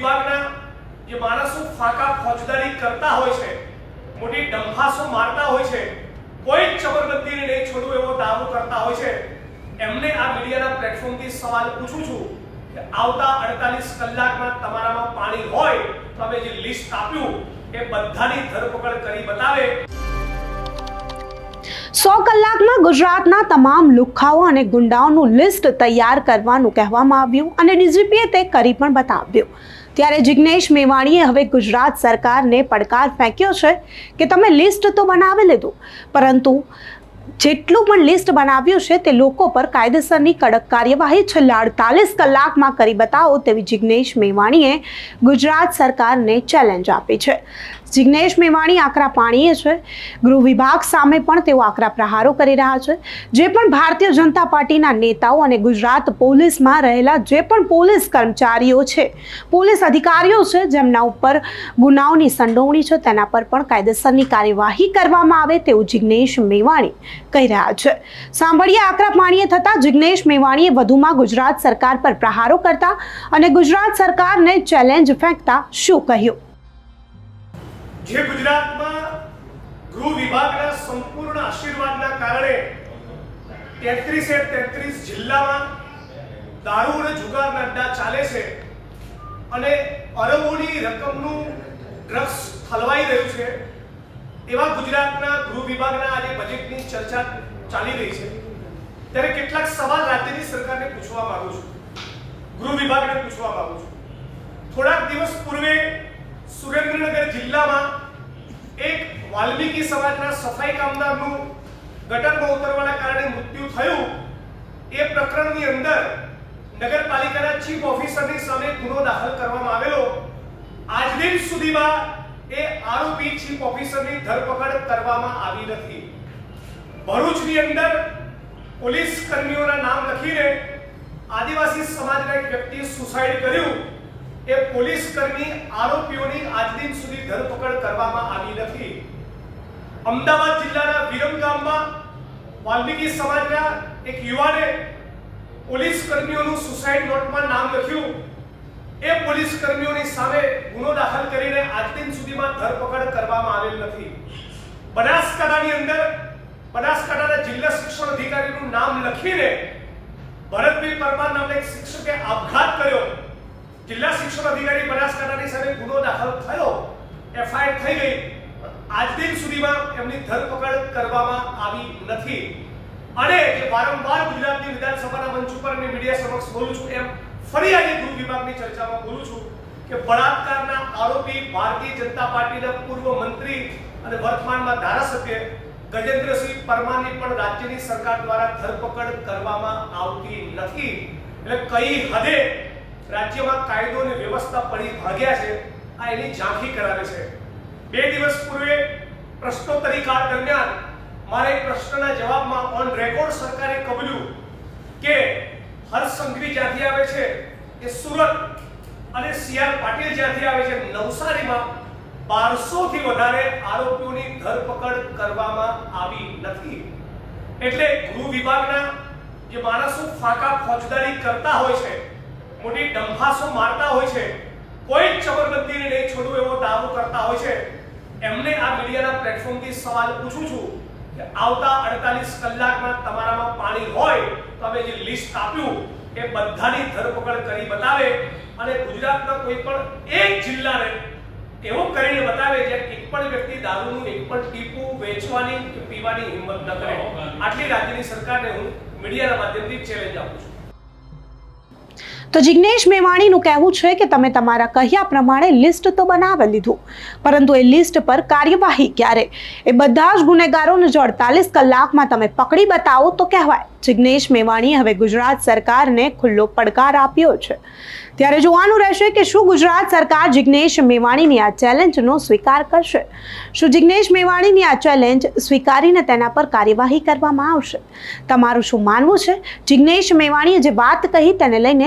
વિભાગના જે માણસો ફાકા ફોજદારી કરતા હોય છે, મોટી ડંફાસો મારતા હોય છે, કોઈ જ ચબરબંધીને નહીં છોડવું એવો દાવો કરતા હોય છે, એમને આ મીડિયાના પ્લેટફોર્મથી સવાલ પૂછું છું કે આવતા 48 કલાકમાં તમારામાં પાણી હોય તો અમે જે લિસ્ટ આપ્યું એ બધાની ધરપકડ કરી બતાવે. સો કલાકમાં ગુજરાતના તમામ લુખ્ખાઓ અને ગુંડાઓનું લિસ્ટ તૈયાર કરવાનું કહેવામાં આવ્યું અને ડીજીપીએ તે કરી પણ બતાવ્યું. ત્યારે જિગ્નેશ મેવાણીએ હવે ગુજરાત સરકારને પડકાર ફેંક્યો છે કે તમે લિસ્ટ તો બનાવી લીધું, પરંતુ જેટલું પણ લિસ્ટ બનાવ્યું છે તે લોકો પર કાયદેસરની કડક કાર્યવાહી છેલ્લા અડતાલીસ કલાકમાં કરી બતાવો તેવી જિગ્નેશ મેવાણીએ ગુજરાત સરકારને ચેલેન્જ આપી છે. જિગ્નેશ મેવાણી આકરા પાણીએ છે. ગૃહ વિભાગ સામે પણ તેઓ આકરા પ્રહારો કરી રહ્યા છે. જે પણ ભારતીય જનતા પાર્ટીના નેતાઓ અને ગુજરાત પોલીસમાં રહેલા જે પણ પોલીસ કર્મચારીઓ છે, પોલીસ અધિકારીઓ છે, જેમના ઉપર ગુનાઓની સંડોવણી છે, તેના પર પણ કાયદેસરની કાર્યવાહી કરવામાં આવે તેવું જિગ્નેશ મેવાણી કહી રહ્યા છે. સાંભળીએ આકરા પાણીએ થતાં જિગ્નેશ મેવાણીએ વધુમાં ગુજરાત સરકાર પર પ્રહારો કરતા અને ગુજરાત સરકારને ચેલેન્જ ફેંકતા શું કહ્યું? જે ગુજરાતમાં ગૃહ વિભાગના સંપૂર્ણ આશીર્વાદના કારણે તેત્રીસે તેત્રીસ જિલ્લામાં દારૂ અને જુગારના અડ્ડા ચાલે છે અને અરબોની રકમનું ડ્રગ્સ ફલવાઈ રહ્યું છે, એવા ગુજરાતના ગૃહ વિભાગના આજે બજેટની ચર્ચા ચાલી રહી છે. ત્યારે કેટલાક સવાલ રાજ્યની સરકારને પૂછવા માંગુ છું. ગૃહ વિભાગને પૂછવા માંગુ છું. થોડાક દિવસ પૂર્વે સુરેન્દ્રનગર જિલ્લામાં એક વાલ્મીકી સમાજના સફાઈ કામદારનું ગટરમાં ઉતરવાના કારણે મૃત્યુ થયું. એ પ્રકરણની અંદર નગરપાલિકાના ચીફ ઓફિસરની સામે ગુનો દાખલ કરવામાં આવેલો. આજ દિન સુધીમાં એ આરોપી ચીફ ઓફિસરની ધરપકડ કરવામાં આવી નથી. ભરૂચની અંદર પોલીસ કર્મીઓના નામ લખીને આદિવાસી સમાજના એક વ્યક્તિએ સુસાઇડ કર્યું. એ પોલીસ કર્મી આરોપીઓની આજ દિન સુધી ધરપકડ કરવામાં આવી નથી. અમદાવાદ જિલ્લાના વિરમગામમાં વાલ્મીકી સમાજના એક યુવાને પોલીસ કર્મીઓનું સુસાઇડ નોટમાં નામ લખ્યું. એ પોલીસ કર્મીઓની સામે ગુનો દાખલ કરીને આજ દિન સુધીમાં ધરપકડ કરવામાં આવેલ નથી. બનાસકાંઠાની અંદર બનાસકાંઠાના જિલ્લા શિક્ષણ અધિકારીનું નામ લખીને ભરતભાઈ પરમાર નામના એક શિક્ષકે આપઘાત કર્યો. જિલ્લા શિક્ષણ અધિકારી બનાસકાંઠાની સામે ગુનો દાખલ થયો. એફઆઈઆર થઈ ગઈ. આજ દિન સુધીમાં એમની ધરપકડ કરવામાં આવી નથી. અને જે વારંવાર ગુજરાતની વિધાનસભાના મંચ ઉપર અને મીડિયા સમક્ષ બોલું છું, એમ ફરી આજે ગૃહ વિભાગની ચર્ચામાં બોલું છું કે બળાત્કારના આરોપી ભારતીય જનતા પાર્ટીના પૂર્વ મંત્રી અને વર્તમાનમાં ધારાસભ્ય ગજેન્દ્રસિંહ પરમારની પણ રાજ્યની સરકાર દ્વારા ધરપકડ કરવામાં આવતી નથી. એટલે કઈ હદે રાજ્યમાં કાયદો અને વ્યવસ્થા પડી ભાગ્યા છે આ એની ઝાંખી કરાવે છે. બે દિવસ પૂર્વે પ્રશ્નોત્તરી કાળ દરમિયાન મારા એક પ્રશ્નના જવાબમાં ઓન રેકોર્ડ સરકારે કબૂલ્યું કે હર્ષ સંઘવી જ્યાંથી આવે છે એ સુરત અને સીઆર પાટીલ જ્યાંથી આવે છે નવસારીમાં બારસો થી વધારે આરોપીઓની ધરપકડ કરવામાં આવી નથી. એટલે ગૃહ વિભાગના જે માણસો ફાકા ફોજદારી કરતા હોય છે, મોટી ડંફાસો મારતા હોય છે કોઈ જ ચબરબંધીને નહીં છોડું એવો દાવો કરતા હોય છે. એમને આ મીડિયાના પ્લેટફોર્મથી સવાલ પૂછું છું કે આવતા 48 કલાકમાં તમારામાં પાણી હોય તો અમે જે લિસ્ટ આપ્યું એ બધાની ધરપકડ કરી બતાવે અને ગુજરાતના કોઈ પણ એક જિલ્લાને એવો કરીને બતાવે જે એક પણ વ્યક્તિ દારૂનું એક પણ ટીપું વેચવાની કે પીવાની હિંમત ન કરે. આટલી રાજ્યની સરકારને હું મીડિયાના માધ્યમથી ચેલેન્જ આપું છું. તો જિજ્ઞેશ મેવાણીનું કહેવું છે કે તમે તમારા કહ્યા પ્રમાણે લિસ્ટ તો બનાવી લીધું, પરંતુ એ લિસ્ટ પર કાર્યવાહી ક્યારે? એ બધા જ ગુનેગારોને જો અડતાલીસ કલાકમાં તમે પકડી બતાવો તો કહેવાય. જિગ્નેશ મેવાણીએ હવે ગુજરાત સરકારને ખુલ્લો પડકાર આપ્યો છે. ત્યારે જોવાનું રહેશે કે શું ગુજરાત સરકાર જિગ્નેશ મેવાણીની આ ચેલેન્જનો સ્વીકાર કરશે? શું જિગ્નેશ મેવાણીની આ ચેલેન્જ સ્વીકારીને તેના પર કાર્યવાહી કરવામાં આવશે? તમારું શું માનવું છે? જિજ્ઞેશ મેવાણીએ જે વાત કહી તેને લઈને